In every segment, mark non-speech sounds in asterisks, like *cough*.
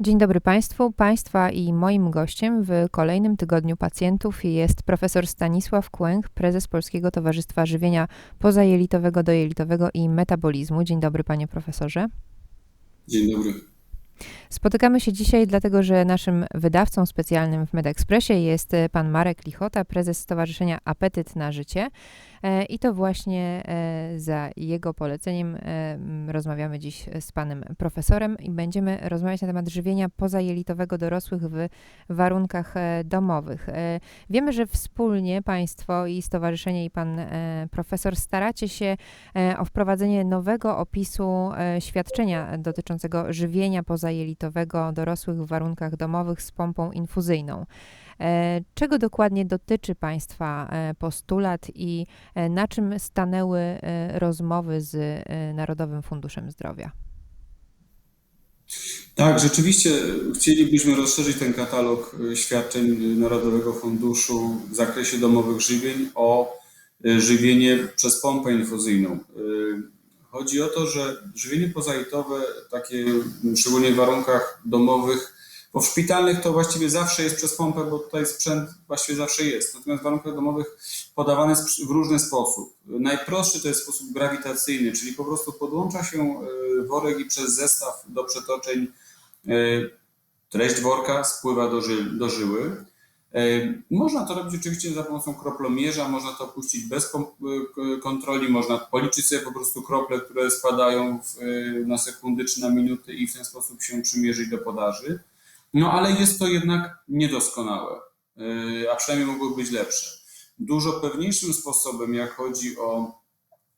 Dzień dobry Państwu. Państwa i moim gościem w kolejnym tygodniu pacjentów jest profesor Stanisław Kłęch, prezes Polskiego Towarzystwa Żywienia Pozajelitowego, Dojelitowego i Metabolizmu. Dzień dobry panie profesorze. Dzień dobry. Spotykamy się dzisiaj dlatego, że naszym wydawcą specjalnym w MedExpressie jest pan Marek Lichota, prezes Stowarzyszenia Apetyt na Życie. E, I to właśnie e, za jego poleceniem e, rozmawiamy dziś z panem profesorem i będziemy rozmawiać na temat żywienia pozajelitowego dorosłych w warunkach domowych. Wiemy, że wspólnie państwo i stowarzyszenie i pan profesor staracie się o wprowadzenie nowego opisu świadczenia dotyczącego żywienia pozajelitowego dorosłych w warunkach domowych z pompą infuzyjną. E, czego dokładnie dotyczy Państwa e, postulat i e, na czym stanęły rozmowy z Narodowym Funduszem Zdrowia? Tak, rzeczywiście chcielibyśmy rozszerzyć ten katalog świadczeń Narodowego Funduszu w zakresie domowych żywień o żywienie przez pompę infuzyjną. Chodzi o to, że żywienie pozajtowe, takie szczególnie w warunkach domowych, bo w szpitalnych to właściwie zawsze jest przez pompę, bo tutaj sprzęt właściwie zawsze jest. Natomiast w warunkach domowych podawane jest w różny sposób. Najprostszy to jest sposób grawitacyjny, czyli po prostu podłącza się e, worek i przez zestaw do przetoczeń e, treść worka spływa do, ży, do żyły. E, można to robić oczywiście za pomocą kroplomierza, można to puścić bez kontroli, można policzyć sobie po prostu krople, które spadają w, na sekundy czy na minuty i w ten sposób się przymierzyć do podaży. No ale jest to jednak niedoskonałe, y, a przynajmniej mogłoby być lepsze. Dużo pewniejszym sposobem, jak chodzi o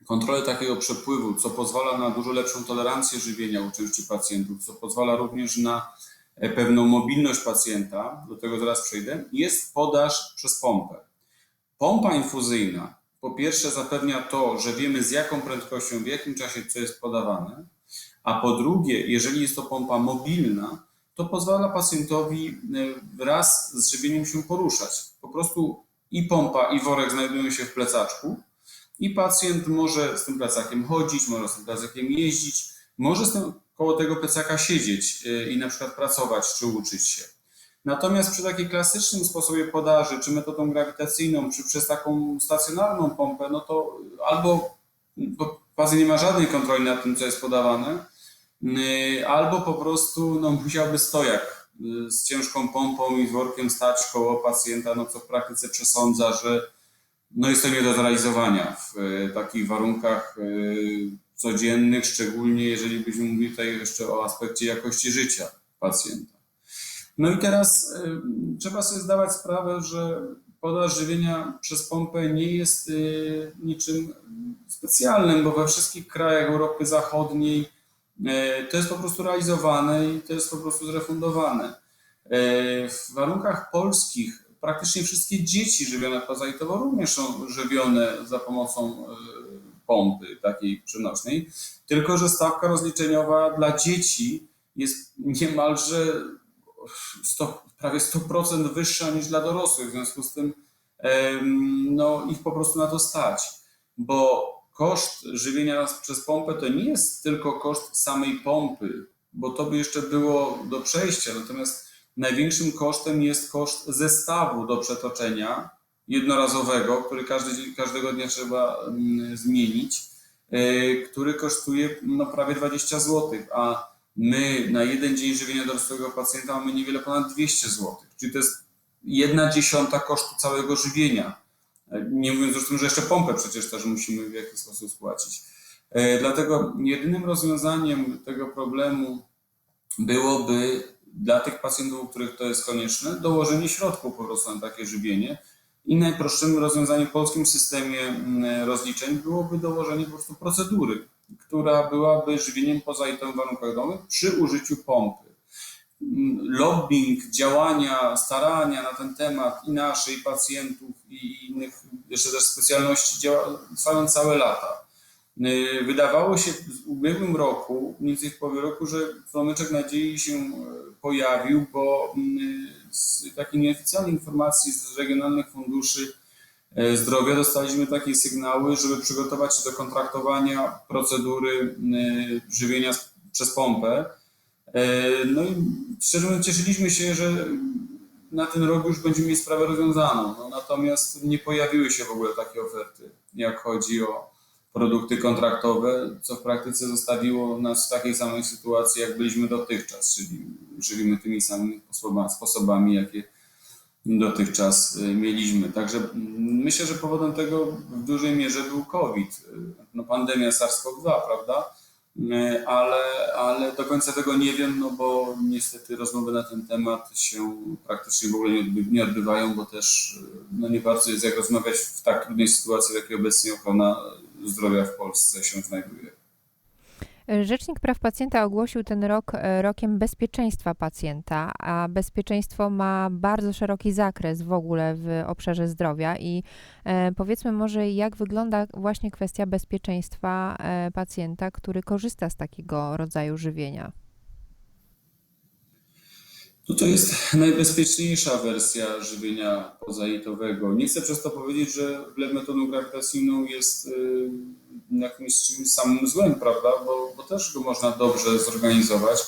kontrolę takiego przepływu, co pozwala na dużo lepszą tolerancję żywienia u części pacjentów, co pozwala również na e, pewną mobilność pacjenta, do tego zaraz przejdę, jest podaż przez pompę. Pompa infuzyjna po pierwsze zapewnia to, że wiemy z jaką prędkością, w jakim czasie co jest podawane, a po drugie, jeżeli jest to pompa mobilna, to pozwala pacjentowi e, wraz z żywieniem się poruszać. Po prostu i pompa, i worek znajdują się w plecaczku, i pacjent może z tym plecakiem chodzić, może z tym plecakiem jeździć, może z tym, koło tego plecaka siedzieć e, i na przykład pracować czy uczyć się. Natomiast przy takim klasycznym sposobie podaży, czy metodą grawitacyjną, czy przez taką stacjonarną pompę, no to albo pacjent nie ma żadnej kontroli nad tym, co jest podawane, albo po prostu no, musiałby stojak y, z ciężką pompą i workiem stać koło pacjenta, no co w praktyce przesądza, że no jest to nie do zrealizowania w y, takich warunkach codziennych, szczególnie jeżeli byśmy mówili tutaj jeszcze o aspekcie jakości życia pacjenta. No i teraz trzeba sobie zdawać sprawę, że podaż żywienia przez pompę nie jest niczym specjalnym, bo we wszystkich krajach Europy Zachodniej to jest po prostu realizowane i to jest po prostu zrefundowane. E, w warunkach polskich praktycznie wszystkie dzieci żywione pozajtowo również są żywione za pomocą e, pompy takiej przenośnej, tylko że stawka rozliczeniowa dla dzieci jest niemalże 100, prawie 100% wyższa niż dla dorosłych, w związku z tym no, ich po prostu na to stać, bo koszt żywienia przez pompę to nie jest tylko koszt samej pompy, bo to by jeszcze było do przejścia. Natomiast największym kosztem jest koszt zestawu do przetoczenia jednorazowego, który każdy, każdego dnia trzeba mm, zmienić, e, który kosztuje no, prawie 20 zł, a my na jeden dzień żywienia dorosłego pacjenta mamy niewiele ponad 200 zł, czyli to jest jedna dziesiąta kosztu całego żywienia. Nie mówiąc tym, że jeszcze pompę przecież też musimy w jakiś sposób spłacić. E, dlatego jedynym rozwiązaniem tego problemu byłoby dla tych pacjentów, u których to jest konieczne, dołożenie środków po prostu na takie żywienie. I najprostszym rozwiązaniem w polskim systemie mm, rozliczeń byłoby dołożenie po prostu procedury, która byłaby żywieniem poza w warunkach domowych przy użyciu pompy lobbying, działania, starania na ten temat i naszej, i pacjentów, jeszcze też specjalności trwają całe lata. Y, wydawało się w ubiegłym roku, mniej więcej w połowie roku, że promyczek nadziei się e, pojawił, bo y, z takiej nieoficjalnej informacji z regionalnych funduszy e, zdrowia dostaliśmy takie sygnały, żeby przygotować się do kontraktowania procedury y, żywienia przez pompę E, No i szczerze mówiąc cieszyliśmy się, że na ten rok już będziemy mieć sprawę rozwiązaną. No, natomiast nie pojawiły się w ogóle takie oferty, jak chodzi o produkty kontraktowe, co w praktyce zostawiło nas w takiej samej sytuacji, jak byliśmy dotychczas, czyli żywimy tymi samymi sposoba- sposobami, jakie dotychczas y, mieliśmy. Także mm, myślę, że powodem tego w dużej mierze był COVID, y, no pandemia SARS-CoV-2, prawda? Y, Ale, ale do końca tego nie wiem, no bo niestety rozmowy na ten temat się praktycznie w ogóle nie, odby- nie odbywają, bo też y, no nie bardzo jest jak rozmawiać w tak trudnej sytuacji, w jakiej obecnie ochrona zdrowia w Polsce się znajduje. Rzecznik Praw Pacjenta ogłosił ten rok e, rokiem bezpieczeństwa pacjenta, a bezpieczeństwo ma bardzo szeroki zakres w ogóle w obszarze zdrowia i e, powiedzmy może jak wygląda właśnie kwestia bezpieczeństwa e, pacjenta, który korzysta z takiego rodzaju żywienia. No to jest najbezpieczniejsza wersja żywienia pozaitowego. Nie chcę przez to powiedzieć, że wlew metodą grawitacyjną jest y, jakimś czymś samym złem, prawda? Bo, bo też go można dobrze zorganizować.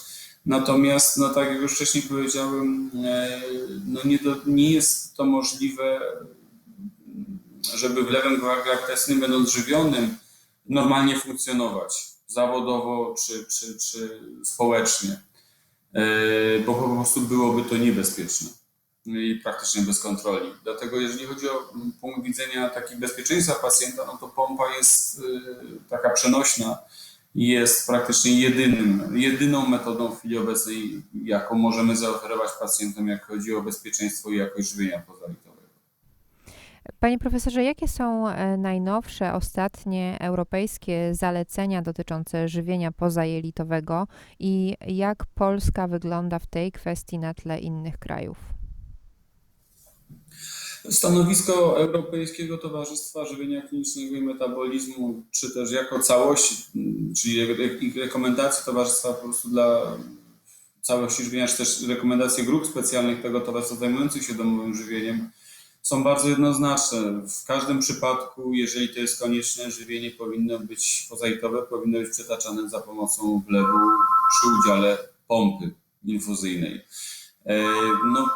Natomiast, no tak jak już wcześniej powiedziałem, e, no nie, do, nie jest to możliwe, żeby wlewem grawitacyjnym będąc żywionym normalnie funkcjonować zawodowo czy, czy, czy społecznie. E, bo po prostu byłoby to niebezpieczne i praktycznie bez kontroli. Dlatego jeżeli chodzi o punkt widzenia taki bezpieczeństwa pacjenta, no to pompa jest y, taka przenośna i jest praktycznie jedynym, jedyną metodą w chwili obecnej, jaką możemy zaoferować pacjentom, jak chodzi o bezpieczeństwo i jakość żywienia pozalitowego. Panie profesorze, jakie są e, najnowsze, ostatnie europejskie zalecenia dotyczące żywienia pozajelitowego i jak Polska wygląda w tej kwestii na tle innych krajów? Stanowisko Europejskiego Towarzystwa Żywienia Klinicznego i Metabolizmu, czy też jako całości, czyli rekomendacje towarzystwa po prostu dla całości żywienia, czy też rekomendacje grup specjalnych tego towarzystwa zajmujących się domowym żywieniem są bardzo jednoznaczne. W każdym przypadku, jeżeli to jest konieczne, żywienie powinno być pozaitowe, powinno być przetaczane za pomocą wlewu przy udziale pompy infuzyjnej. E, No,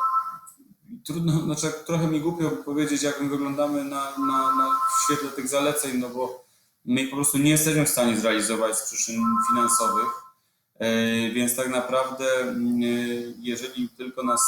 trudno, znaczy trochę mi głupio powiedzieć, jak my wyglądamy na, na, na świetle tych zaleceń, no bo my po prostu nie jesteśmy w stanie zrealizować z przyczyn finansowych, więc tak naprawdę, mm, jeżeli tylko nas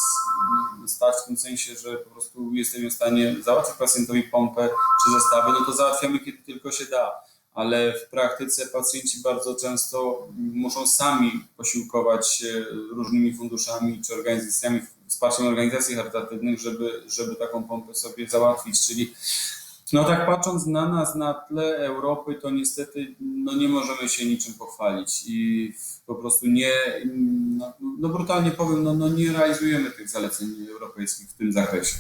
stać w tym sensie, że po prostu jesteśmy w stanie załatwić pacjentowi pompę czy zestawy, no to załatwiamy kiedy tylko się da. Ale w praktyce pacjenci bardzo często muszą sami posiłkować się różnymi funduszami czy organizacjami, wsparciem organizacji charytatywnych, żeby, żeby taką pompę sobie załatwić. Czyli no tak patrząc na nas na tle Europy, to niestety no nie możemy się niczym pochwalić i po prostu nie, no, no brutalnie powiem, no, no nie realizujemy tych zaleceń europejskich w tym zakresie.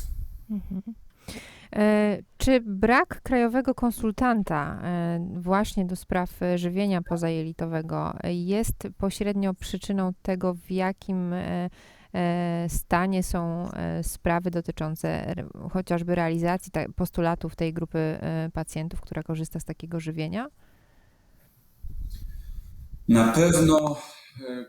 E, Czy brak krajowego konsultanta e, właśnie do spraw żywienia pozajelitowego jest pośrednio przyczyną tego, w jakim e, stanie są e, sprawy dotyczące chociażby realizacji postulatów tej grupy e, pacjentów, która korzysta z takiego żywienia? Na pewno e,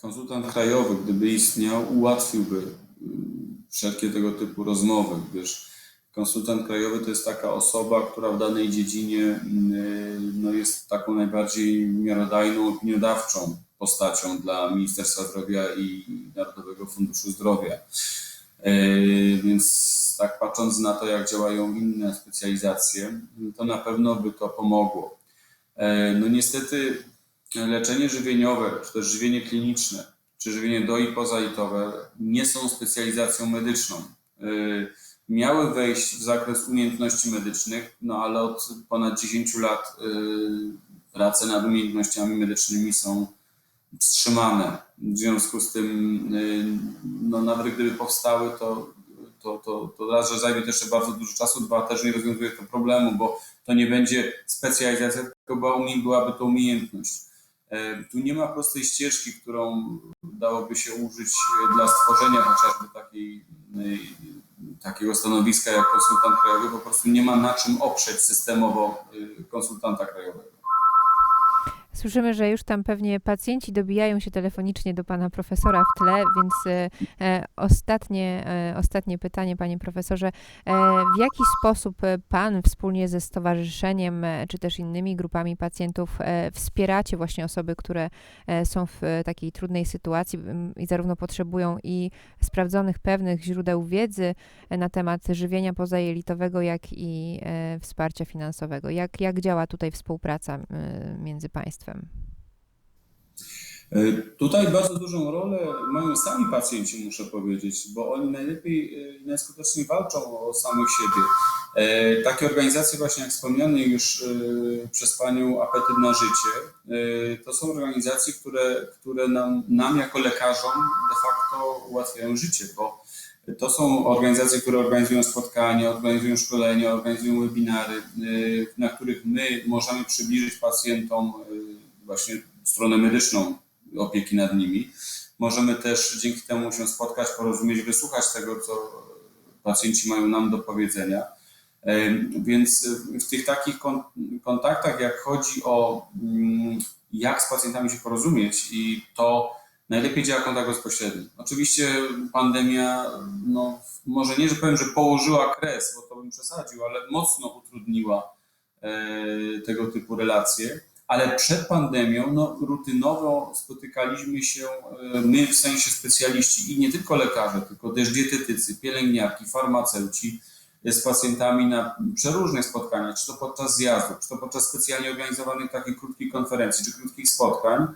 konsultant krajowy, gdyby istniał, ułatwiłby mm, wszelkie tego typu rozmowy, gdyż konsultant krajowy to jest taka osoba, która w danej dziedzinie mm, no jest taką najbardziej miarodajną, opiniodawczą postacią dla Ministerstwa Zdrowia i Narodowego Funduszu Zdrowia. E, Więc tak patrząc na to, jak działają inne specjalizacje, to na pewno by to pomogło. E, No niestety leczenie żywieniowe, czy też żywienie kliniczne, czy żywienie do i pozaitowe nie są specjalizacją medyczną. Y, Miały wejść w zakres umiejętności medycznych, no ale od ponad 10 lat prace nad umiejętnościami medycznymi są wstrzymane. W związku z tym, y, no nawet gdyby powstały, to, to, to, to raz, że zajmie to jeszcze bardzo dużo czasu, dwa, też nie rozwiązuje to problemu, bo to nie będzie specjalizacja, tylko byłaby to umiejętność. E, Tu nie ma prostej ścieżki, którą dałoby się użyć dla stworzenia chociażby takiej, e, takiego stanowiska jak konsultant krajowy. Po prostu nie ma na czym oprzeć systemowo e, konsultanta krajowego. Słyszymy, że już tam pewnie pacjenci dobijają się telefonicznie do pana profesora w tle, więc e, e, ostatnie, e, ostatnie pytanie, panie profesorze. E, w jaki sposób e, pan wspólnie ze stowarzyszeniem, e, czy też innymi grupami pacjentów e, wspieracie właśnie osoby, które e, są w takiej trudnej sytuacji i zarówno potrzebują i sprawdzonych, pewnych źródeł wiedzy na temat żywienia pozajelitowego, jak i e, wsparcia finansowego? Jak, jak działa tutaj współpraca e, między państwem? E, Tutaj bardzo dużą rolę mają sami pacjenci, muszę powiedzieć, bo oni najlepiej e, najskuteczniej walczą o samych siebie. E, Takie organizacje, właśnie jak wspomniane już przez Panią Apetyt na Życie, to są organizacje, które, które nam, nam jako lekarzom de facto ułatwiają życie, bo to są organizacje, które organizują spotkania, organizują szkolenia, organizują webinary, e, na których my możemy przybliżyć pacjentom e, właśnie stronę medyczną opieki nad nimi. Możemy też dzięki temu się spotkać, porozumieć, wysłuchać tego, co pacjenci mają nam do powiedzenia. Em, Więc w tych takich kon- kontaktach, jak chodzi o mm, jak z pacjentami się porozumieć i to najlepiej działa kontakt bezpośredni. Oczywiście pandemia, no może nie, że powiem, że położyła kres, bo to bym przesadził, ale mocno utrudniła e, tego typu relacje ale przed pandemią no, rutynowo spotykaliśmy się e, my w sensie specjaliści i nie tylko lekarze, tylko też dietetycy, pielęgniarki, farmaceuci e, z pacjentami na przeróżnych spotkaniach, czy to podczas zjazdów, czy to podczas specjalnie organizowanych takich krótkich konferencji, czy krótkich spotkań,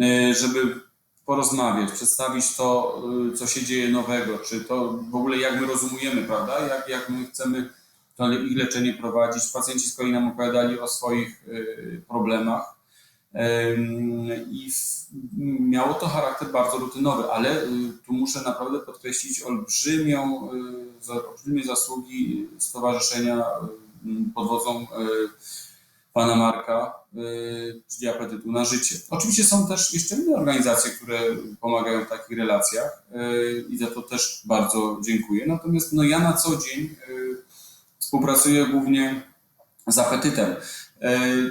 e, żeby porozmawiać, przedstawić to, e, co się dzieje nowego, czy to w ogóle jak my rozumujemy, prawda, jak, jak my chcemy to ich leczenie prowadzić. Pacjenci z kolei nam opowiadali o swoich y, problemach. I miało to charakter bardzo rutynowy, ale y, tu muszę naprawdę podkreślić olbrzymią, y, olbrzymie zasługi Stowarzyszenia y, pod wodzą y, pana Marka, y, czyli apetytu na życie. Oczywiście są też jeszcze inne organizacje, które pomagają w takich relacjach y, i za to też bardzo dziękuję. Natomiast no, ja na co dzień y, współpracuję głównie z apetytem.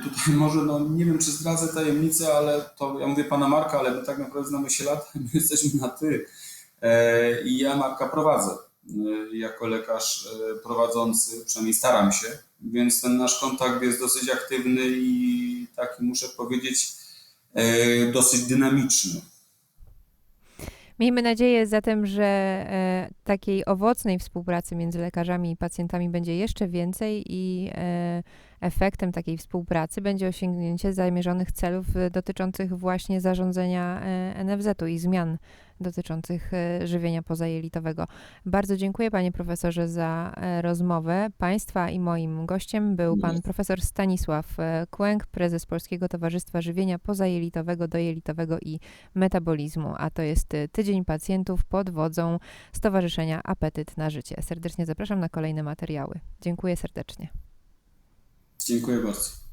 Tutaj *laughs* może, no nie wiem czy zdradzę tajemnicę, ale to ja mówię pana Marka, ale my tak naprawdę znamy się lat, my *laughs* jesteśmy na ty. I ja Marka prowadzę jako lekarz e, prowadzący, przynajmniej staram się, więc ten nasz kontakt jest dosyć aktywny i taki muszę powiedzieć e, dosyć dynamiczny. Miejmy nadzieję zatem, że e, takiej owocnej współpracy między lekarzami i pacjentami będzie jeszcze więcej i e, efektem takiej współpracy będzie osiągnięcie zamierzonych celów e, dotyczących właśnie zarządzania NFZ-u i zmian dotyczących e, żywienia pozajelitowego. Bardzo dziękuję panie profesorze za e, rozmowę. Państwa i moim gościem był pan profesor Stanisław e, Kłęk, prezes Polskiego Towarzystwa Żywienia Pozajelitowego, Dojelitowego i Metabolizmu, a to jest Tydzień Pacjentów pod wodzą Stowarzyszenia Apetyt na Życie. Serdecznie zapraszam na kolejne materiały. Dziękuję serdecznie. Dziękuję bardzo.